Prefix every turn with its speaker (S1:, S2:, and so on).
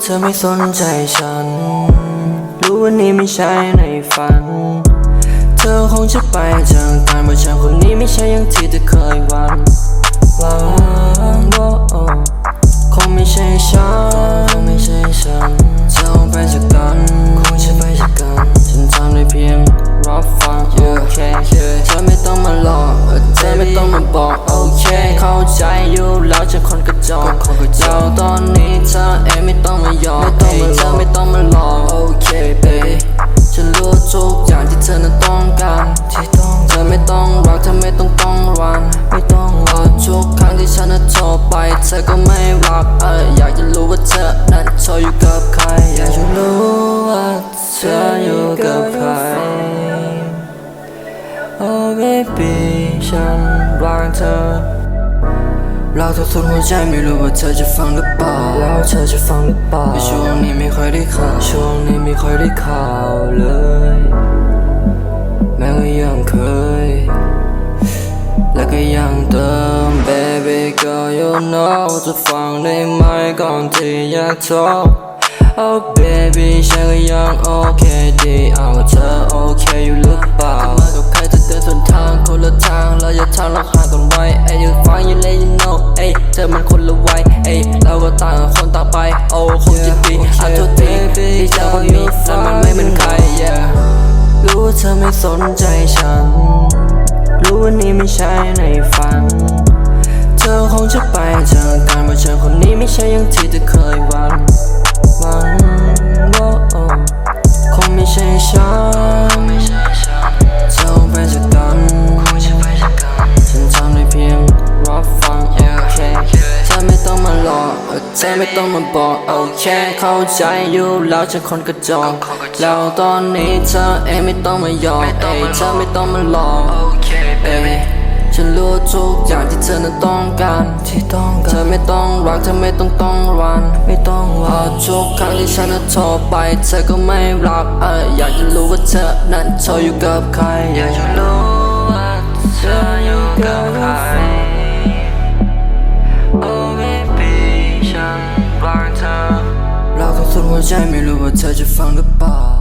S1: เธอไม่สนใจฉัน รู้ว่านี่ไม่ใช่ในฝัน เธอคงจะไปจากกันว่าฉันคนนี้ไม่ใช่อย่างที่เธอเคยหวังหวัง ธอก็ไม่รับเอออยากจะรู้ว่าเธอนั้นโทรอยู่กับใคร อยากจะรู้ว่าเธออยู่กับใคร Oh baby ฉันรักเธอเราทุกทุนหัวใจไม่รู้ว่าเธอจะฟังหรือเปล่าแล้วเธอจะฟังหรือเปล่าช่วงนี้ไม่ค่อยได้ข่าวช่วงนี้ไม่ค่อยได้ข่าวเลย girl you know จะฟังได้ไหมก่อนที่อยากโทร Oh baby ฉันก็ยังโอเคดีเอาเธอโอเคอยู่หรือเปล่ามากับใครจะเดินสวนทางคนละทางเราอย่าทางเราห่างกันไว้ไอ้ยังฟังอยู่เลย you know เอ้ยเธอมันคนละวัยเอ้ยเราก็ต่างคนต่างไปโอ้คงจะดีอะโทษทีที่เจ้าคนนี้นั้นมันไม่เหมือนใคร yeah รู้ว่าเธอไม่สนใจฉันรู้ว่านี่ไม่ใช่ในฝัน เธอคงจะไปจากกันว่าฉันคนนี้ไม่ใช่อย่างที่เธอเคยหวันหวันว่าโอ้คงไม่ใช่ฉันเธอไปจากกันฉันทำได้เพียงรับฟังโอเคเธอไม่ต้องมาหลอกเธอไม่ต้องมาบอกโอเคเข้าใจอยู่แล้วฉันคนกระจอกแล้วตอนนี้เธอเองไม่ต้องมาหยอกเอ้ยเธอไม่ต้องมาหลอก ทุกอย่างที่เธอนั้นต้องการที่ต้องการ เธอไม่ต้องรักเธอไม่ต้องต้องรันไม่ต้องรักทุกครั้งที่ฉันนั้นโทรไป เธอก็ไม่รับเอออยากจะรู้ว่าเธอนั้นโทรอยู่กับใคร อยากจะรู้ว่าเธออยู่กับใคร Oh baby ฉันรักเธอเราทุกคนหัวใจไม่รู้ว่าเธอจะฟังหรือเปล่า